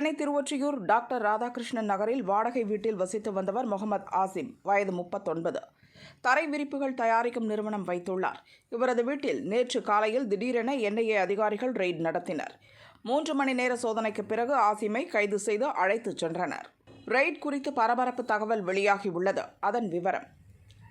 Chennai Thiruvottiyur doctor Radhakrishnan நகரில் வாடகை வீட்டில் வசித்து வந்தவர் முகமது ஆசிம் வயது முப்பத்தொன்பது. தரை விரிப்புகள் தயாரிக்கும் நிறுவனம் வைத்துள்ளார். இவரது வீட்டில் நேற்று காலையில் திடீரென என்ஐஏ அதிகாரிகள் ரெய்ட் நடத்தினர். மூன்று மணி நேர சோதனைக்கு பிறகு ஆசிமை கைது செய்து அழைத்துச் சென்றனர். ரெய்ட் குறித்து பரபரப்பு தகவல் வெளியாகியுள்ளது. அதன் விவரம்.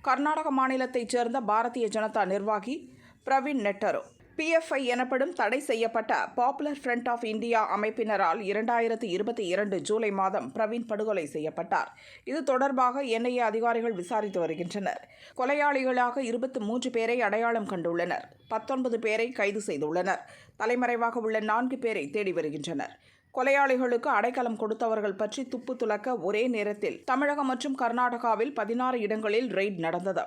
கர்நாடக மாநிலத்தைச் சேர்ந்த பாரதிய ஜனதா நிர்வாகி பிரவீன் நெட்டரு பிஎஃப்ஐ எனப்படும் தடை செய்யப்பட்ட பாப்புலர் ஃப்ரண்ட் ஆஃப் இந்தியா அமைப்பினரால் இரண்டாயிரத்து இருபத்தி இரண்டு ஜூலை மாதம் பிரவீன் படுகொலை செய்யப்பட்டார். இது தொடர்பாக என்ஐஏ அதிகாரிகள் விசாரித்து வருகின்றனர். கொலையாளிகளாக இருபத்தி மூன்று பேரை அடையாளம் கண்டுள்ளனர். பத்தொன்பது பேரை கைது செய்துள்ளனர். தலைமறைவாக உள்ள நான்கு பேரை தேடி வருகின்றனர். கொலையாளிகளுக்கு அடைக்கலம் கொடுத்தவர்கள் பற்றி துப்பு துலக்க ஒரே நேரத்தில் தமிழகம் மற்றும் கர்நாடகாவில் பதினாறு இடங்களில் ரெய்ட் நடந்தது.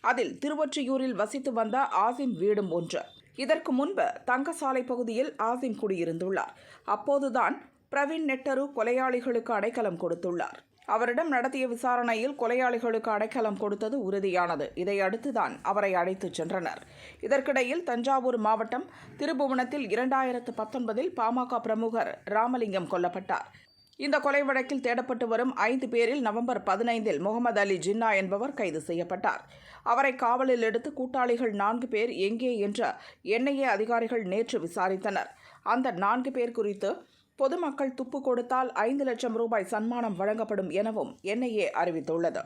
அதில் திருவொற்றியூரில் வசித்து வந்த ஆசிம் வீடும் ஒன்று. இதற்கு முன்பு தங்கசாலை பகுதியில் ஆசிம் குடியிருந்துள்ளார். அப்போதுதான் பிரவீன் நெட்டரு கொலையாளிகளுக்கு அடைக்கலம் கொடுத்துள்ளார். அவரிடம் நடத்திய விசாரணையில் கொலையாளிகளுக்கு அடைக்கலம் கொடுத்தது உறுதியானது. இதையடுத்துதான் அவரை அழைத்துச் சென்றனர். இதற்கிடையில் தஞ்சாவூர் மாவட்டம் திருபுவனத்தில் இரண்டாயிரத்து பத்தொன்பதில் பாமக பிரமுகர் ராமலிங்கம் கொல்லப்பட்டார். இந்த கொலை வழக்கில் தேடப்பட்டு வரும் ஐந்து பேரில் நவம்பர் பதினைந்தில் முகமது அலி ஜின்னா என்பவர் கைது செய்யப்பட்டார். அவரை காவலில் எடுத்து கூட்டாளிகள் நான்கு பேர் எங்கே என்ற என்ஐஏ அதிகாரிகள் நேற்று விசாரித்தனர். அந்த நான்கு பேர் குறித்து பொதுமக்கள் துப்பு கொடுத்தால் ஐந்து லட்சம் ரூபாய் சன்மானம் வழங்கப்படும் எனவும் என்ஐஏ அறிவித்துள்ளது.